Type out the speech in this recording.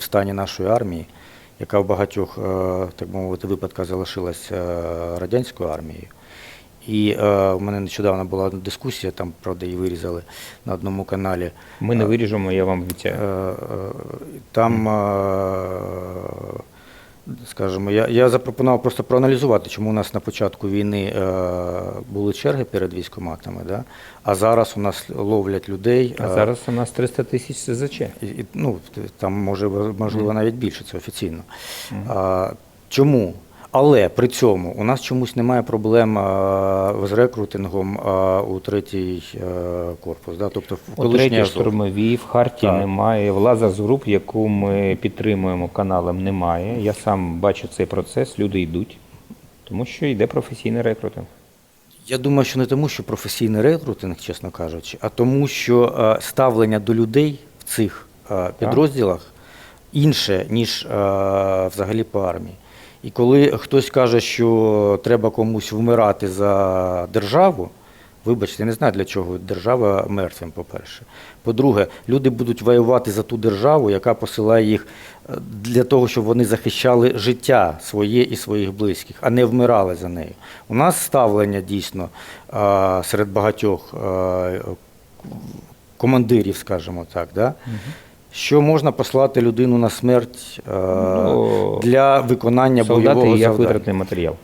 в стані нашої армії, яка в багатьох, е, так би мовити, випадках залишилась е, радянською армією. І е, у мене нещодавно була дискусія, там, правда, її вирізали на одному каналі. Ми не виріжемо, я вам обіцяю. Е, е, Там, е, скажімо, я, я запропонував просто проаналізувати, чому у нас на початку війни е, були черги перед військоматами, да? а зараз у нас ловлять людей. А е, зараз у нас 300 тисяч СЗЧ. і, і, ну, там може можливо навіть більше, це офіційно. А, чому? Але при цьому у нас чомусь немає проблем з рекрутингом у третій е, корпус. Да? Тобто в У третій штурмовій в Харті Так. немає. В Лазерс Груп, яку ми підтримуємо каналом, немає. Я сам бачу цей процес, люди йдуть, тому що йде професійний рекрутинг. Я думаю, що не тому, що професійний рекрутинг, чесно кажучи, а тому, що е, ставлення до людей в цих е, підрозділах інше, ніж е, взагалі по армії. І коли хтось каже, що треба комусь вмирати за державу, вибачте, не знаю для чого держава мертвим, по-перше. По-друге, люди будуть воювати за ту державу, яка посилає їх е, для того, щоб вони захищали життя своє і своїх близьких, а не вмирали за нею. У нас ставлення дійсно е, серед багатьох е, командирів, скажімо так, да? Що можна послати людину на смерть е, Ну, для виконання Солдати бойового як завдання. витратний матеріал.